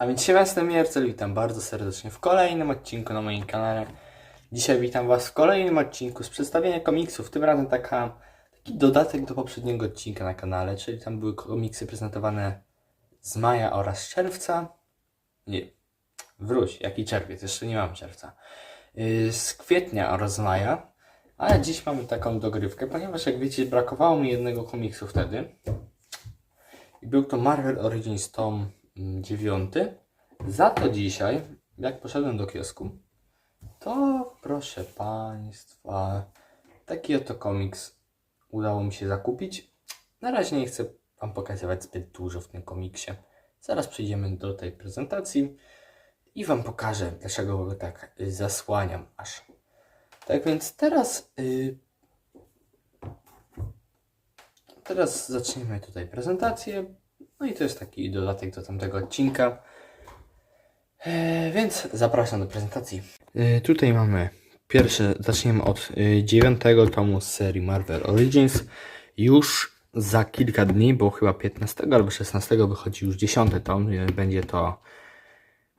A więc siema, jestem Jercel, witam bardzo serdecznie w kolejnym odcinku na moim kanale. Dzisiaj witam Was w kolejnym odcinku z przedstawienia komiksów, tym razem taka, taki dodatek do poprzedniego odcinka na kanale, czyli tam były komiksy prezentowane z maja oraz czerwca. Nie, wróć, jaki czerwiec, jeszcze nie mam czerwca. Yy, z kwietnia oraz maja, ale dziś mamy taką dogrywkę, ponieważ jak wiecie brakowało mi jednego komiksu wtedy. I był to Marvel Origins tom 9. Za to dzisiaj, jak poszedłem do kiosku, to proszę Państwa, taki oto komiks udało mi się zakupić. Na razie nie chcę Wam pokazywać zbyt dużo w tym komiksie. Zaraz przejdziemy do tej prezentacji i Wam pokażę, dlaczego go tak y, zasłaniam aż. Tak więc teraz y, Teraz zaczniemy tutaj prezentację. No i to jest taki dodatek do tamtego odcinka. E, więc zapraszam do prezentacji. E, tutaj mamy pierwsze, zaczniemy od e, dziewiątego tomu z serii Marvel Origins. Już za kilka dni, bo chyba 15 albo 16 wychodzi już dziesiąty tom. e, Będzie to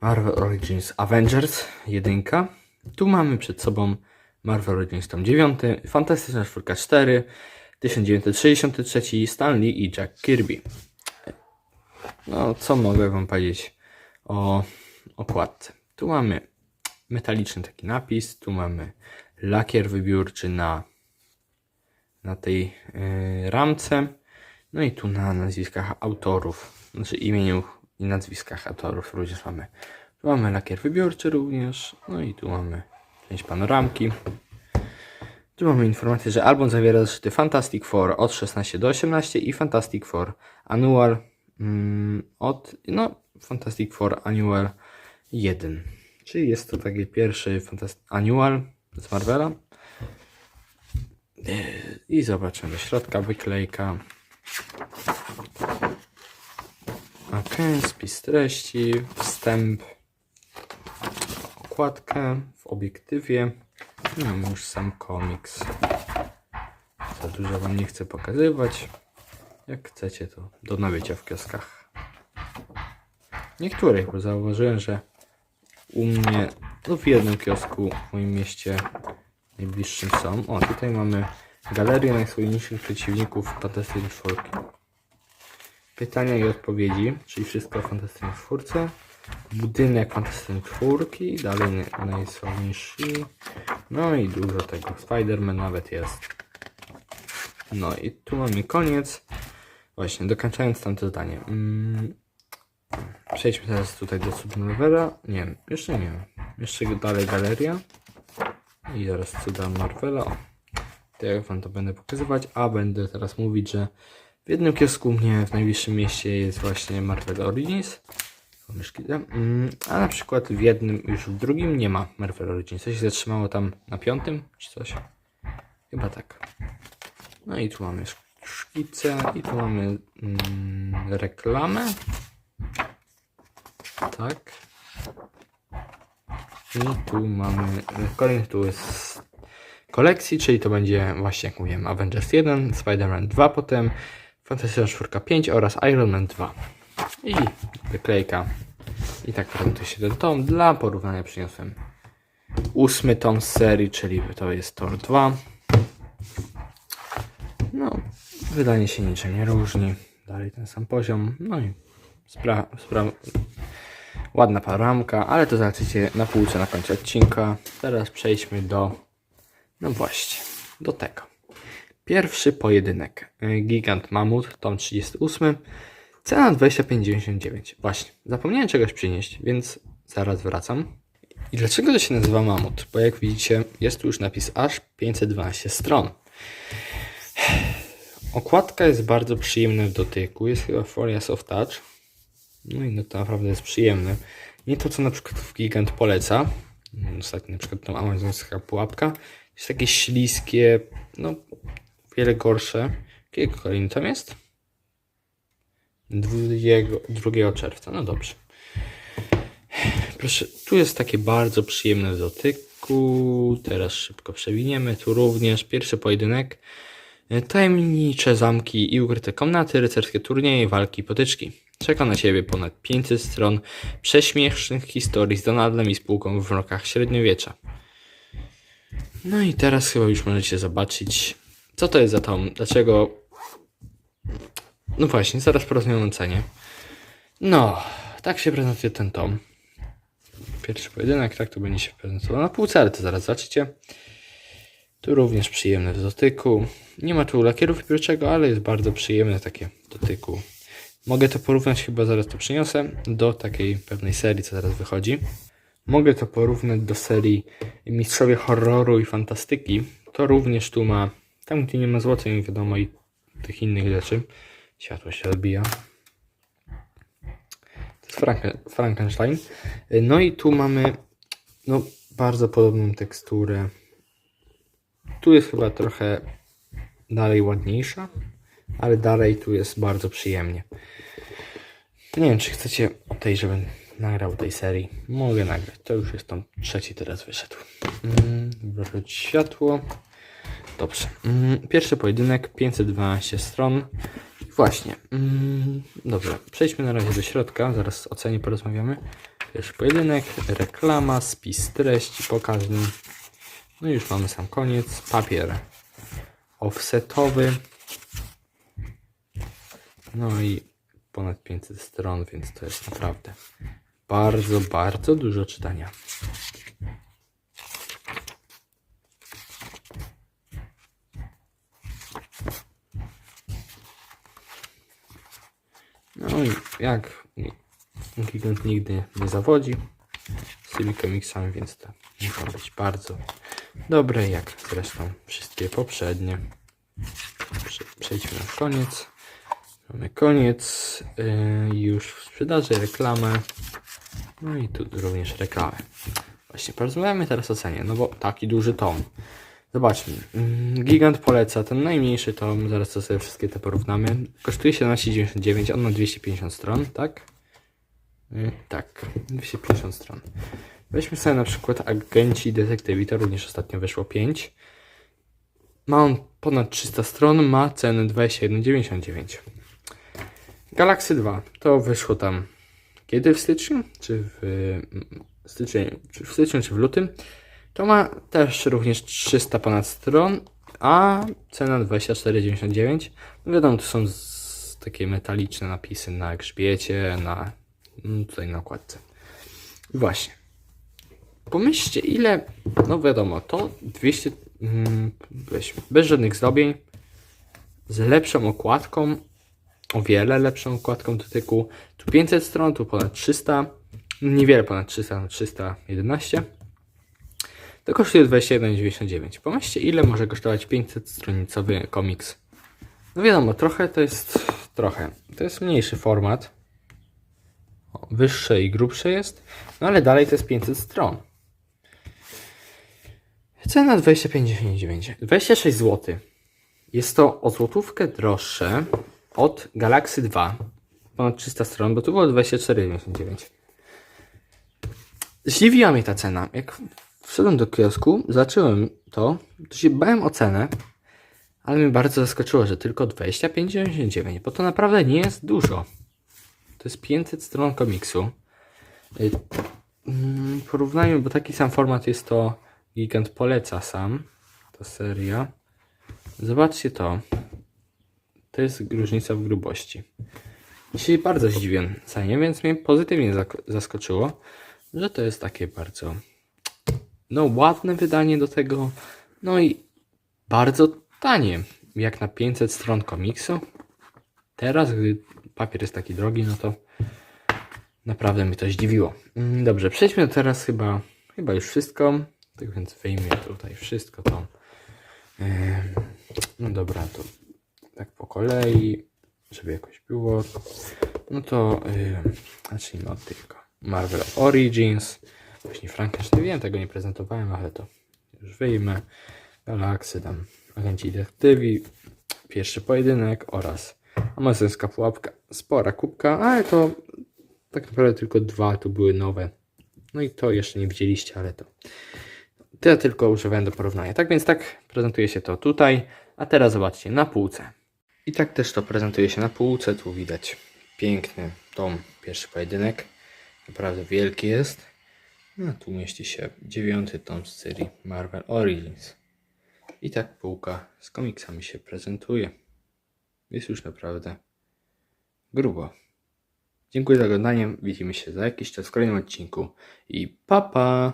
Marvel Origins Avengers 1. Tu mamy przed sobą Marvel Origins tom 9, Fantastyczna czwórka 4, 1963, Stan Lee i Jack Kirby. No, co mogę Wam powiedzieć o okładce? Tu mamy metaliczny taki napis, tu mamy lakier wybiórczy na, na tej yy, ramce, no i tu na nazwiskach autorów, znaczy imieniu i nazwiskach autorów również mamy. Tu mamy lakier wybiórczy również, no i tu mamy część panoramki. Tu mamy informację, że album zawiera zeszyty Fantastic Four od 16 do 18 i Fantastic Four Annual od, no, Fantastic Four Annual 1. Czyli jest to taki pierwszy Annual z Marvela. I zobaczymy środka wyklejka. Ok, spis treści, wstęp, okładkę w obiektywie. No, już sam komiks. Za dużo wam nie chcę pokazywać. Jak chcecie, to do nabycia w kioskach. Niektórych, bo zauważyłem, że u mnie, no w jednym kiosku w moim mieście najbliższym są. O, tutaj mamy galerię najsłynniejszych przeciwników Fantastycznej Czwórki. Pytania i odpowiedzi, czyli wszystko o Fantastycznej Czwórce. Budynek Fantastycznej Czwórki, dalej naj- najsłynniejszy. No i dużo tego. Spider-Man nawet jest. No i tu mamy koniec. Właśnie, dokończając tamte zdanie. Mm. Przejdźmy teraz tutaj do Submarvela. Nie, jeszcze nie. Jeszcze dalej galeria. I zaraz cuda Marvela. O. To jak wam to będę pokazywać, a będę teraz mówić, że w jednym kiosku u mnie w najbliższym mieście jest właśnie Marvel Origins. Myszki, mm, a na przykład w jednym, już w drugim nie ma Marvel Origins. Coś się zatrzymało tam na piątym, czy coś? Chyba tak. No i tu mamy szkice i tu mamy mm, reklamę. Tak. I tu mamy kolejny tu jest kolekcji, czyli to będzie właśnie jak mówiłem Avengers 1, Spider-Man 2 potem, Fantastyczna 4 5 oraz Iron Man 2. I wyklejka. I tak prezentuje się ten tom. Dla porównania przyniosłem ósmy tom z serii, czyli to jest Thor 2. No, wydanie się niczym nie różni. Dalej ten sam poziom. No i spra spra ładna paramka, ale to zobaczycie na półce na końcu odcinka. Teraz przejdźmy do, no właśnie, do tego. Pierwszy pojedynek. Gigant Mamut, tom 38. Cena 25,99. Właśnie, zapomniałem czegoś przynieść, więc zaraz wracam. I dlaczego to się nazywa Mamut? Bo jak widzicie, jest tu już napis aż 512 stron. Okładka jest bardzo przyjemna w dotyku. Jest chyba folia soft touch. No i no to naprawdę jest przyjemne. Nie to, co na przykład w Gigant poleca. Ostatnio na przykład tą amazońska pułapka. Jest takie śliskie, no wiele gorsze. Jakiego kolejny tam jest? 2, czerwca. No dobrze. Proszę, tu jest takie bardzo przyjemne w dotyku. Teraz szybko przewiniemy. Tu również pierwszy pojedynek. E, Tajemnicze zamki i ukryte komnaty, rycerskie turnieje, walki, potyczki. Czeka na Ciebie ponad 500 stron prześmiesznych historii z Donaldem i spółką w rokach średniowiecza. No i teraz chyba już możecie zobaczyć, co to jest za tom, dlaczego... No właśnie, zaraz porozmawiam o cenie. No, tak się prezentuje ten tom. Pierwszy pojedynek, tak to będzie się prezentował na półce, ale to zaraz zobaczycie. Tu również przyjemne w dotyku. Nie ma tu lakieru wybiórczego, ale jest bardzo przyjemne takie dotyku. Mogę to porównać, chyba zaraz to przyniosę, do takiej pewnej serii, co zaraz wychodzi. Mogę to porównać do serii Mistrzowie Horroru i Fantastyki. To również tu ma, tam gdzie nie ma złotej, wiadomo, i tych innych rzeczy. Światło się odbija. To jest Franken, Frankenstein. No i tu mamy no, bardzo podobną teksturę. Tu jest chyba trochę dalej ładniejsza, ale dalej tu jest bardzo przyjemnie. Nie wiem, czy chcecie tej, żebym nagrał tej serii. Mogę nagrać. To już jest tam trzeci teraz wyszedł. Mm, wrócić światło. Dobrze. Mm, pierwszy pojedynek, 512 stron. Właśnie. Mm, dobrze. Przejdźmy na razie do środka. Zaraz o cenie porozmawiamy. Pierwszy pojedynek, reklama, spis treści pokaźny. No i już mamy sam koniec. Papier offsetowy. No i ponad 500 stron, więc to jest naprawdę bardzo, bardzo dużo czytania. No i jak Gigant nigdy nie zawodzi z tymi komiksami, więc to muszą być bardzo dobre, jak zresztą wszystkie poprzednie. Prze- Przejdźmy na koniec. Mamy koniec. Yy, już w sprzedaży reklamę. No i tu również reklamę. Właśnie porozmawiamy teraz o cenie, no bo taki duży tom. Zobaczmy. Mm, Gigant poleca ten najmniejszy tom, zaraz to sobie wszystkie te porównamy. Kosztuje 17,99, on ma 250 stron, tak? Yy, tak, 250 stron. Weźmy sobie na przykład Agenci i Detektywi, to również ostatnio wyszło 5. Ma on ponad 300 stron, ma cenę 21,99. Galaxy 2 to wyszło tam kiedy w styczniu? Czy w mm, styczniu, czy w styczniu, czy w lutym? To ma też również 300 ponad stron, a cena 24,99. No wiadomo, to są z, takie metaliczne napisy na grzbiecie, na mm, tutaj na okładce. Właśnie. Pomyślcie, ile, no wiadomo, to 200, mm, weźmy, bez żadnych zdobień, z lepszą okładką, o wiele lepszą okładką dotyku. Tu 500 stron, tu ponad 300, niewiele ponad 300, no 311. To kosztuje 21,99. Pomyślcie, ile może kosztować 500-stronicowy komiks. No wiadomo, trochę to jest, trochę, to jest mniejszy format. O, wyższe i grubsze jest, no ale dalej to jest 500 stron. Cena 25,99. 26 zł. Jest to o złotówkę droższe od Galaxy 2. Ponad 300 stron, bo tu było 24,99. Zdziwiła mnie ta cena. Jak wszedłem do kiosku, zacząłem to, to się bałem o cenę, ale mnie bardzo zaskoczyło, że tylko 25,99, bo to naprawdę nie jest dużo. To jest 500 stron komiksu. Y, mm, Porównajmy, bo taki sam format jest to Gigant poleca sam. To seria. Zobaczcie to. To jest różnica w grubości. Dzisiaj bardzo zdziwiłem cenie, więc mnie pozytywnie zaskoczyło, że to jest takie bardzo no ładne wydanie do tego, no i bardzo tanie, jak na 500 stron komiksu. Teraz, gdy papier jest taki drogi, no to naprawdę mnie to zdziwiło. Mm, Dobrze, przejdźmy teraz chyba, chyba już wszystko, tak więc wyjmę tutaj wszystko to. No dobra, to tak po kolei, żeby jakoś było. No to zacznijmy od tylko Marvel Origins, później Frankenstein. Wiem, tego nie prezentowałem, ale to już wyjmę. Galaksy, tam agenci detektywi, pierwszy pojedynek oraz amazońska pułapka. Spora kubka, ale to tak naprawdę tylko dwa tu były nowe. No i to jeszcze nie widzieliście, ale to tyle tylko używałem do porównania. Tak więc tak prezentuje się to tutaj, a teraz zobaczcie na półce. I tak też to prezentuje się na półce, tu widać piękny tom, pierwszy pojedynek. Naprawdę wielki jest. No, tu mieści się dziewiąty tom z serii Marvel Origins. I tak półka z komiksami się prezentuje. Jest już naprawdę grubo. Dziękuję za oglądanie. Widzimy się za jakiś czas w kolejnym odcinku. I pa pa!